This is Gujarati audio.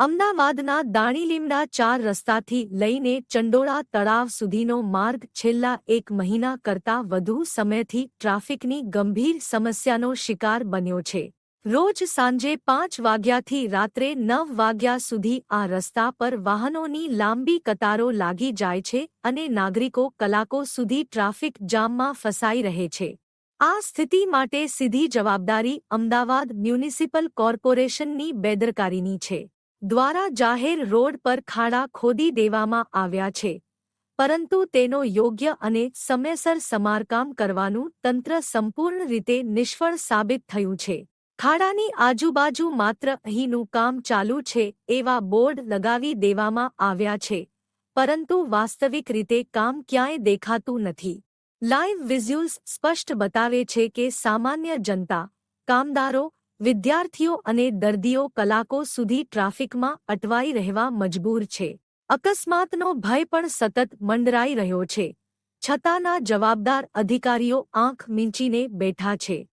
અમદાવાદના દાણીલીમડા ચાર રસ્તાથી લઈને ચંડોળા તળાવ સુધીનો માર્ગ છેલ્લા એક મહિના કરતાં વધુ સમયથી ટ્રાફિકની ગંભીર સમસ્યાનો શિકાર બન્યો છે. રોજ સાંજે પાંચ વાગ્યાથી રાત્રે નવ વાગ્યા સુધી આ રસ્તા પર વાહનોની લાંબી કતારો લાગી જાય છે અને નાગરિકો કલાકો સુધી ટ્રાફિક જામમાં ફસાઈ રહે છે. આ સ્થિતિ માટે સીધી જવાબદારી અમદાવાદ મ્યુનિસિપલ કોર્પોરેશનની બેદરકારીની છે. દ્વારા જાહેર રોડ પર ખાડા ખોદી દેવામાં આવ્યા છે. પરંતુ તેનો યોગ્ય અને સમયસર સમારકામ કરવાનું તંત્ર સંપૂર્ણ રીતે નિષ્ફળ સાબિત થયું છે. ખાડાની આજુબાજુ માત્ર અહીંનું કામ ચાલુ છે એવા બોર્ડ લગાવી દેવામાં આવ્યા છે. પરંતુ વાસ્તવિક રીતે કામ ક્યાંય દેખાતું નથી. લાઇવ વિઝ્યુલ્સ સ્પષ્ટ બતાવે છે કે સામાન્ય જનતા, કામદારો વિદ્યાર્થીઓ અને દર્દીઓ કલાકો સુધી ટ્રાફિકમાં અટવાઈ રહેવા મજબૂર છે. અકસ્માતનો ભય પણ સતત મંડરાઈ રહ્યો છે. છતાંના જવાબદાર અધિકારીઓ આંખ મીંચીને બેઠા છે.